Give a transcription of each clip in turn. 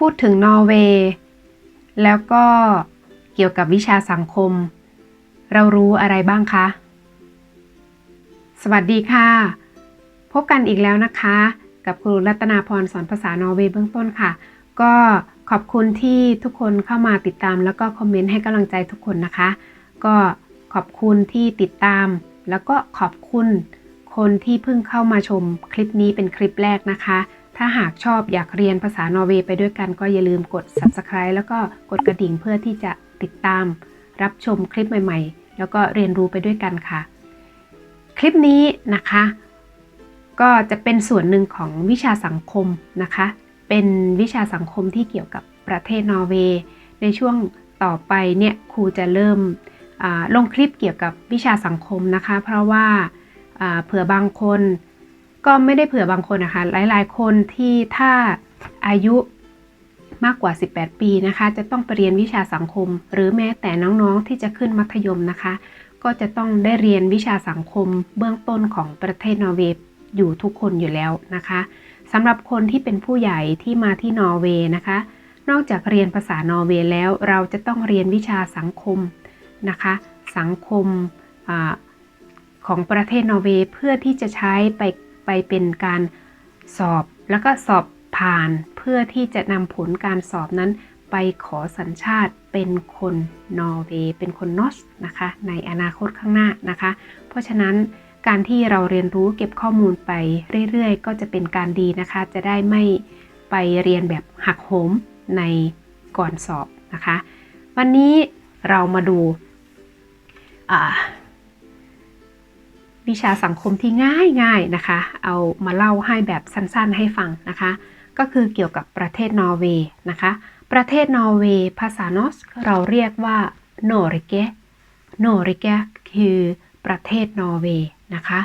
พูดถึงนอร์เวย์แล้วก็เกี่ยวกับวิชาสังคม เรารู้อะไรบ้างคะ สวัสดีค่ะ พบกันอีกแล้วนะคะ กับครูรัตนาพรสอนภาษานอร์เวย์เบื้องต้นค่ะ ก็ขอบคุณที่ทุกคนเข้ามาติดตาม แล้วก็คอมเมนต์ให้กำลังใจทุกคนนะคะ ก็ขอบคุณที่ติดตาม แล้วก็ขอบคุณคนที่เพิ่งเข้ามาชมคลิปนี้เป็นคลิปแรกนะคะ ถ้าหากชอบอยากเรียนภาษานอร์เวย์ไปด้วยกันก็อย่าลืมกด subscribe แล้วก็กดกระดิ่งเพื่อที่จะติดตาม รับชมคลิปใหม่ ๆ แล้วก็เรียนรู้ไปด้วยกันค่ะ คลิปนี้นะคะ ก็จะเป็นส่วนหนึ่งของวิชาสังคมนะคะ เป็นวิชาสังคมที่เกี่ยวกับประเทศนอร์เวย์ ในช่วงต่อไปเนี่ยครูจะเริ่มลงคลิปเกี่ยวกับวิชาสังคมนะคะ เพราะว่าเผื่อบางคน ก็ไม่ได้เผื่อบางคนนะคะ หลาย ๆ คนที่ถ้าอายุมากกว่า 18 ปีนะคะ จะต้องไปเรียนวิชาสังคม หรือแม้แต่น้อง ๆ ที่จะขึ้นมัธยมนะคะ ก็จะต้องได้เรียนวิชาสังคม เบื้องต้นของประเทศนอร์เวย์อยู่ทุกคนอยู่แล้วนะคะสำหรับคนที่เป็นผู้ใหญ่ที่มาที่นอร์เวย์นะคะ นอกจากเรียนภาษานอร์เวย์แล้ว เราจะต้องเรียนวิชาสังคมนะคะ สังคมอของประเทศนอร์เวย์เพื่อที่จะใช้ไป ไปเป็นการสอบ แล้วก็สอบผ่านเพื่อที่จะนำผลการสอบนั้นไปขอสัญชาติเป็นคนนอร์เวย์เป็นคนนอสนะคะ ในอนาคตข้างหน้านะคะ เพราะฉะนั้นการที่เราเรียนรู้เก็บข้อมูลไปเรื่อยๆ ก็จะเป็นการดีนะคะ จะได้ไม่ไปเรียนแบบหักโหมในก่อนสอบนะคะ วันนี้เรามาดูอ่า วิชาสังคมที่ง่ายๆนะคะ เอามาเล่าให้แบบสั้นๆให้ฟังนะคะ ก็คือเกี่ยวกับประเทศนอร์เวย์นะคะ ประเทศนอร์เวย์ภาษานอสเราเรียกว่าโนริเกโนริเกคือประเทศนอร์เวย์นะคะ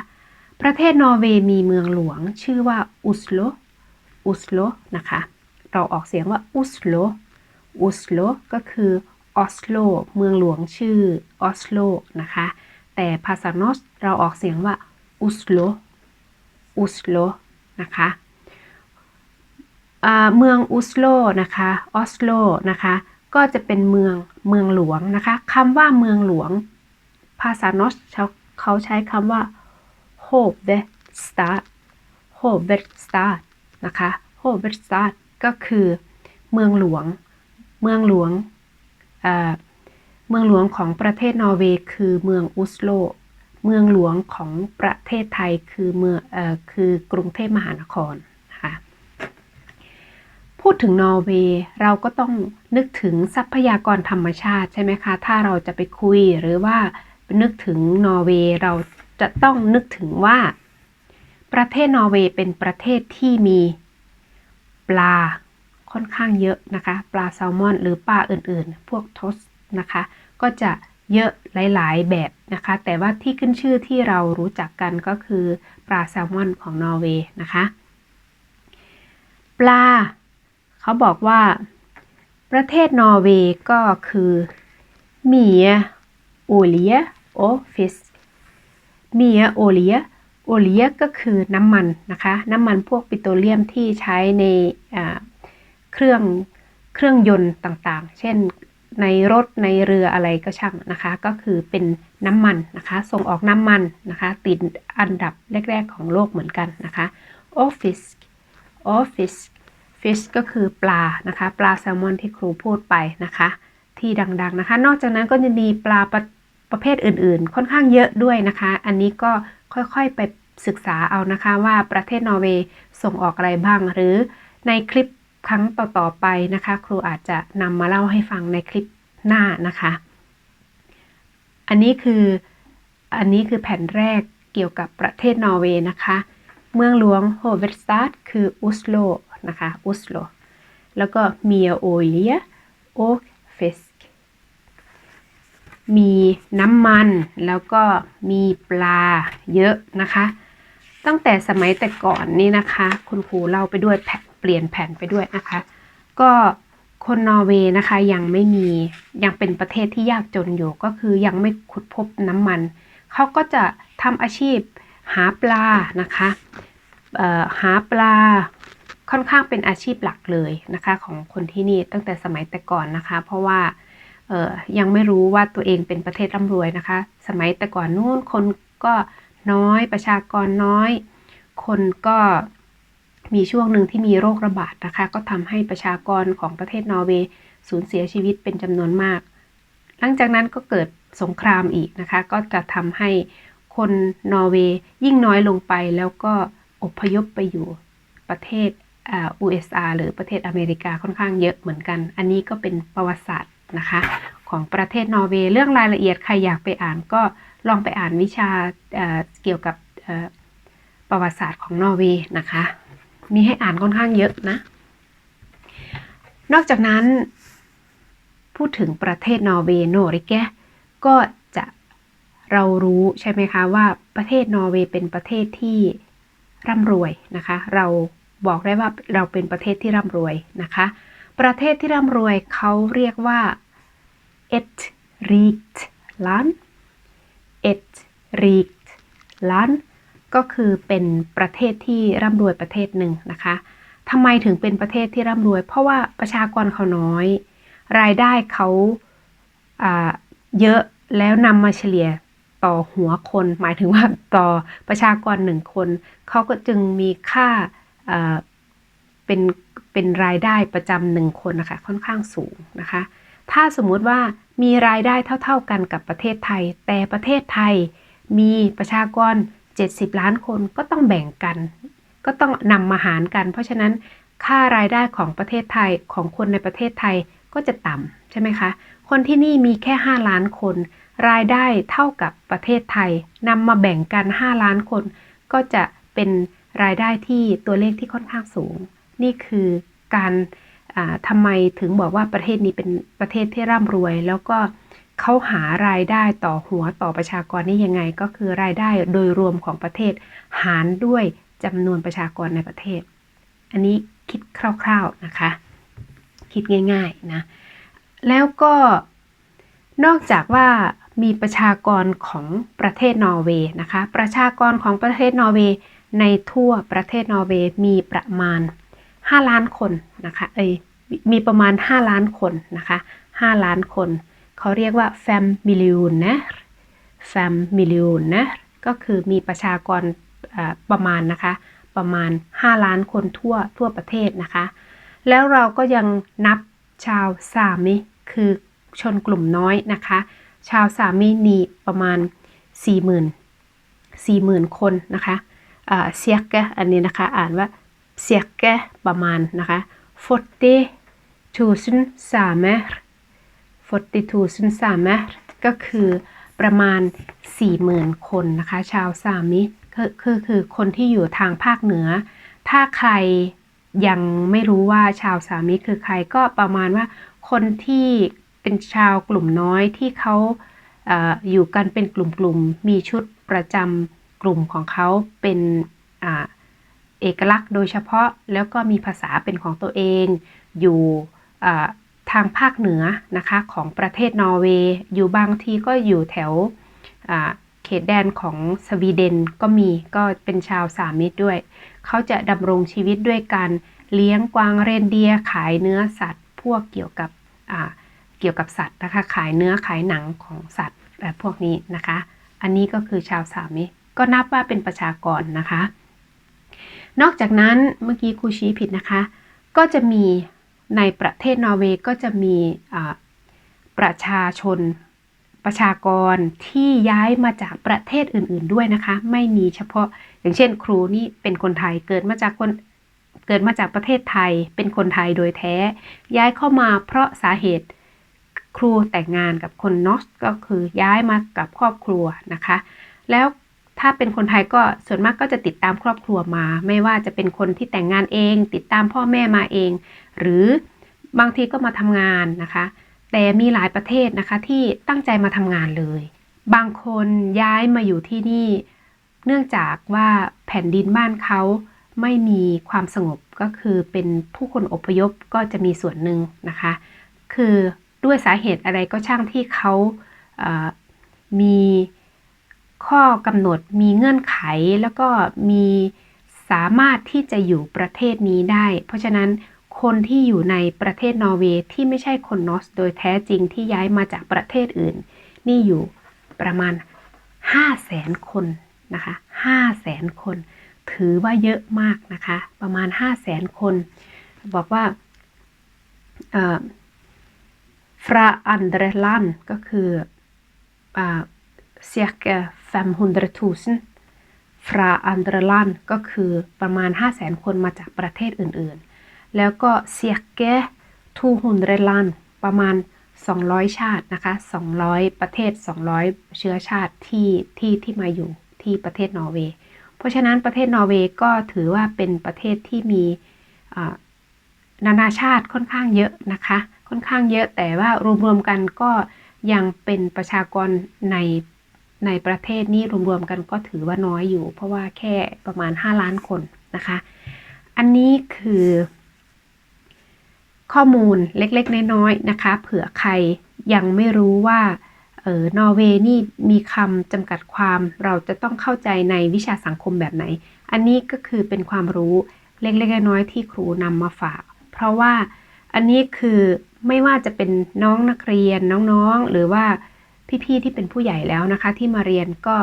ประเทศนอร์เวย์มีเมืองหลวงชื่อว่าอุสโล อุสโลนะคะ เราออกเสียงว่าอุสโล อุสโลก็คือออสโล เมืองหลวงชื่อออสโลนะคะ แต่ภาษานอสเราออกเสียงว่าอุสโลอุสโลนะคะเมืองอุสโลนะคะออสโลนะคะก็จะเป็นเมืองเมืองหลวงนะคะคำว่าเมืองหลวง ภาษานอสเขาเขาใช้คำว่า h o v e s t a d h o v e s t a d นะคะ h o v e s t a d ก็คือเมืองหลวง เมืองหลวงอ่อ เมืองหลวงของประเทศนอร์เวย์คือเมืองอุสโล เมืองหลวงของประเทศไทยคือเมืองเอ่อคือกรุงเทพมหานครนะคะพูดถึงนอร์เวย์เราก็ต้องนึกถึงทรัพยากรธรรมชาติใช่ไหมคะ ถ้าเราจะไปคุยหรือว่านึกถึงนอร์เวย์เราจะต้องนึกถึงว่า ประเทศนอร์เวย์เป็นประเทศที่มีปลาค่อนข้างเยอะนะคะ ปลาแซลมอน หรือปลาอื่นๆ พวกทอส นะคะ ก็จะเยอะหลาย ๆ แบบนะคะ แต่ว่าที่ขึ้นชื่อที่เรารู้จักกันก็คือ ปลาแซลมอนของนอร์เวย์นะคะ ปลา เขาบอกว่า ประเทศนอร์เวย์ก็คือเมียโอเลียโอฟิสเมียโอเลียโอเลียก็คือน้ำมันนะคะ น้ำมันพวกปิโตรเลียมที่ใช้ในเครื่องเครื่องยนต์ต่างๆ เช่น ในรถในเรืออะไรก็ช่างนะคะ ก็คือเป็นน้ำมันนะคะ ส่งออกน้ำมันนะคะ ติดอันดับแรก ๆ ของโลกเหมือนกันนะคะโอฟิสโอฟิสฟิชก็คือปลานะคะ ปลาแซลมอนที่ครูพูดไปนะคะ ที่ดังๆนะคะ นอกจากนั้นก็จะมีปลาประประเภทอื่นๆ ค่อนข้างเยอะด้วยนะคะ อันนี้ก็ค่อยๆไปศึกษาเอานะคะว่าประเทศนอร์เวย์ส่งออกอะไรบ้าง หรือในคลิป ครั้งต่อๆไปนะคะ ครูอาจจะนำมาเล่าให้ฟังในคลิปหน้านะคะ อันนี้คืออันนี้คือแผ่นแรกเกี่ยวกับประเทศนอร์เวย์นะคะ เมืองหลวงโฮเวสตาดคืออุสโลนะคะอุสโลแล้วก็เมียโอเลียโอเฟสมีน้ำมันแล้วก็มีปลาเยอะนะคะ ตั้งแต่สมัยแต่ก่อนนี่นะคะ คุณครูเล่าไปด้วยแผ่น ปลี่ยนแผ่นไปด้วยนะคะ ก็คนนอร์เวย์นะคะยังไม่มียังเป็นประเทศที่ยากจนอยู่ก็คือยังไม่ขุดพบน้ำมัน เขาก็จะทำอาชีพหาปลานะคะหาปลาค่อนข้างเป็นอาชีพหลักเลยนะคะ ของคนที่นี่ตั้งแต่สมัยแต่ก่อนนะคะ เพราะว่ายังไม่รู้ว่าตัวเองเป็นประเทศร่ำรวยนะคะ สมัยแต่ก่อนนู้นคนก็น้อยประชากรน้อย คนก็ มีช่วงหนึ่งที่มีโรคระบาดนะคะ ก็ทำให้ประชากรของประเทศนอร์เวย์สูญเสียชีวิตเป็นจำนวนมาก หลังจากนั้นก็เกิดสงครามอีกนะคะ ก็จะทำให้คนนอร์เวย์ยิ่งน้อยลงไปแล้วก็อพยพไปอยู่ประเทศอ่า USA หรือประเทศอเมริกาค่อนข้างเยอะเหมือนกัน อันนี้ก็เป็นประวัติศาสตร์นะคะของประเทศนอร์เวย์เรื่องรายละเอียดใครอยากไปอ่านก็ลองไปอ่านวิชาเกี่ยวกับประวัติศาสตร์ของนอร์เวย์นะคะ มีให้อ่านค่อนข้างเยอะนะ นอกจากนั้น พูดถึงประเทศนอร์เวย์โนริแกก็จะเรารู้ใช่ไหมคะว่าประเทศนอร์เวย์เป็นประเทศที่ร่ำรวยนะคะ เราบอกได้ว่าเราเป็นประเทศที่ร่ำรวยนะคะ ประเทศที่ร่ำรวยเขาเรียกว่า et rikt land et rikt land ก็คือเป็นประเทศที่ร่ำรวยประเทศหนึ่งนะคะทำไมถึงเป็นประเทศที่ร่ำรวย เพราะว่าประชากรเขาน้อย รายได้เขาาเยอะแล้วนำมาเฉลี่ยต่อหัวคน หมายถึงว่าต่อประชากรหนึ่งคน เขาก็จึงมีค่าอ่าเป็นเป็นรายได้ประจำหนึ่งคนนะคะค่อนข้างสูงนะคะ ถ้าสมมุติว่ามีรายได้เท่า ๆกันกับประเทศไทย แต่ประเทศไทยมีประชากร 70 ล้านคนก็ต้องแบ่งกัน ก็ต้องนำมาหารกัน เพราะฉะนั้นค่ารายได้ของประเทศไทยของคนในประเทศไทยก็จะต่ำใช่ไหมคะ คนที่นี่มีแค่ 5 ล้านคน รายได้เท่ากับประเทศไทยนำมาแบ่งกัน 5 ล้านคน ก็จะเป็นรายได้ที่ตัวเลขที่ค่อนข้างสูง นี่คือการทำไมถึงบอกว่าประเทศนี้เป็นประเทศที่ร่ำรวย แล้วก็ เขาหารายได้ต่อหัวต่อประชากรนี่ยังไง ก็คือรายได้โดยรวมของประเทศ หารด้วยจำนวนประชากรในประเทศ อันนี้คิดคร่าวๆนะคะ คิดง่ายๆนะ แล้วก็นอกจากว่ามีประชากรของประเทศนอร์เวย์นะคะ ประชากรของประเทศนอร์เวย์ในทั่วประเทศนอร์เวย์มีประมาณ 5 ล้านคนนะคะ เอ้ย มีประมาณ 5 ล้านคนนะคะ 5 ล้านคน เขาเรียกว่า fem miljoner fem miljoner ก็คือมีประชากรประมาณนะคะ ประมาณ 5 ล้านคนทั่วทั่วประเทศนะคะ แล้วเราก็ยังนับชาวซามิ คือชนกลุ่มน้อยนะคะ ชาวซามินีประมาณ 40,000 40,000 คนนะคะเซียกอันนี้นะคะ อ่านว่าเซียกประมาณนะคะ42,000 สามี 40 000 samer 40,000 samer ก็คือประมาณ 40,000 คนนะคะ ชาวซามิคือคือคือคนที่อยู่ทางภาคเหนือ ถ้าใครยังไม่รู้ว่าชาวสามิคือใครก็ประมาณว่าคนที่เป็นชาวกลุ่มน้อยที่เขาเออยู่กันเป็นกลุ่มๆ มีชุดประจำกลุ่มของเขาเป็นอเอกลักษณ์โดยเฉพาะแล้วก็มีภาษาเป็นของตัวเองอยู่อ่าทางภาคเหนือนะคะของประเทศนอร์เวย์ อยู่บางทีก็อยู่แถวเขตแดนของสวีเดนก็มีก็เป็นชาวสามิตด้วย เขาจะดำรงชีวิตด้วยการเลี้ยงกวางเรนเดียขายเนื้อสัตว์ พวกเกี่ยวกับเกี่ยวกับสัตว์นะคะขายเนื้อขายหนังของสัตว์แบบพวกนี้นะคะ อันนี้ก็คือชาวสามิก็นับว่าเป็นประชากรนะคะ นอกจากนั้นเมื่อกี้ครูชี้ผิดนะคะ ก็จะมี ในประเทศนอร์เวย์ก็จะมีประชาชนประชากรที่ย้ายมาจากประเทศอื่น ๆด้วยนะคะ ไม่มีเฉพาะอย่างเช่น ครูนี่เป็นคนไทยเกิดมาจากคนเกิดมาจากประเทศไทย เป็นคนไทยโดยแท้ ย้ายเข้ามาเพราะสาเหตุครูแต่งงานกับคนนอสก็คือย้ายมากับครอบครัวนะคะ แล้ว ถ้าเป็นคนไทยก็ส่วนมากก็จะติดตามครอบครัวมา ไม่ว่าจะเป็นคนที่แต่งงานเอง ติดตามพ่อแม่มาเอง หรือบางทีก็มาทำงานนะคะ แต่มีหลายประเทศนะคะที่ตั้งใจมาทำงานเลย บางคนย้ายมาอยู่ที่นี่ เนื่องจากว่าแผ่นดินบ้านเขาไม่มีความสงบก็คือเป็นผู้คนอพยพก็จะมีส่วนหนึ่งนะคะ คือด้วยสาเหตุอะไรก็ช่างที่เขาเอ่อมี ข้อกำหนดมีเงื่อนไขแล้วก็มีสามารถที่จะอยู่ประเทศนี้ได้ เพราะฉะนั้นคนที่อยู่ในประเทศนอร์เวย์ที่ไม่ใช่คนนอสโดยแท้จริงที่ย้ายมาจากประเทศอื่น นี่อยู่ประมาณ 5 0 0แสนคนนะคะ5 0 0แสนคน ถือว่าเยอะมากนะคะ ประมาณ 5 0 0แสนคน บอกว่าฟราอันเดรลันก็คืออ่า cirka 500,000ฟ ราอันเดรลันก็คือประมาณ 5 0 0แสนคนมาจากประเทศอื่นๆ แล้วก็ cirka 200 land ประมาณ 200 ชาตินะคะ 200 ประเทศ 200 เชื้อชาติที่ที่ที่มาอยู่ที่ประเทศนอร์เวย์ เพราะฉะนั้นประเทศนอร์เวย์ก็ถือว่าเป็นประเทศที่มีนานาชาติค่อนข้างเยอะนะคะ ค่อนข้างเยอะแต่ว่ารวมๆกันก็ยังเป็นประชากรใน ในประเทศนี้รวมๆกันก็ถือว่าน้อยอยู่ เพราะว่าแค่ประมาณ 5 ล้านคนนะคะ อันนี้คือ ข้อมูลเล็กๆ น้อยๆนะคะ เผื่อใครยังไม่รู้ว่าเออนอร์เวย์นี่มีคำจำกัดความเราจะต้องเข้าใจในวิชาสังคมแบบไหน อันนี้ก็คือเป็นความรู้เล็กๆน้อยๆที่ครูนำมาฝาก เพราะว่าอันนี้คือไม่ว่าจะเป็นน้องนักเรียนน้องๆ หรือว่า พี่ๆที่เป็นผู้ใหญ่แล้วนะคะ ที่มาเรียนก็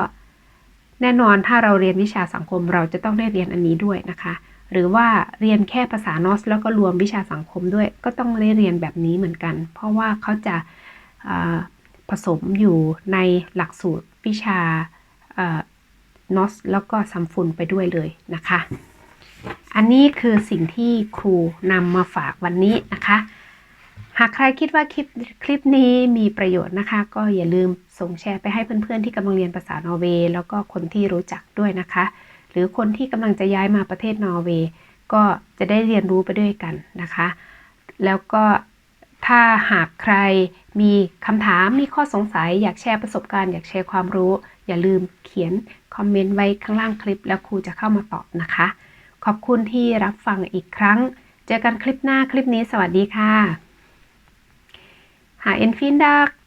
แน่นอนถ้าเราเรียนวิชาสังคมเราจะต้องได้เรียนอันนี้ด้วยนะคะ หรือว่าเรียนแค่ภาษานอส แล้วก็รวมวิชาสังคมด้วย ก็ต้องได้เรียนแบบนี้เหมือนกัน เพราะว่าเขาจะผสมอยู่ในหลักสูตรวิชานอสแล้วก็ซัมฟุนไปด้วยเลยนะคะ อันนี้คือสิ่งที่ครูนำมาฝากวันนี้นะคะ หากใครคิดว่าคลิปคลิปนี้มีประโยชน์นะคะ ก็อย่าลืมส่งแชร์ไปให้เพื่อนๆที่กำลังเรียนภาษานอร์เวย์แล้วก็คนที่รู้จักด้วยนะคะ หรือคนที่กำลังจะย้ายมาประเทศนอร์เวย์ก็จะได้เรียนรู้ไปด้วยกันนะคะ แล้วก็ถ้าหากใครมีคำถามมีข้อสงสัย อยากแชร์ประสบการณ์อยากแชร์ความรู้ อย่าลืมเขียนคอมเมนต์ไว้ข้างล่างคลิป แล้วครูจะเข้ามาตอบนะคะ ขอบคุณที่รับฟังอีกครั้ง เจอกันคลิปหน้าคลิปนี้สวัสดีค่ะ vielen Dank.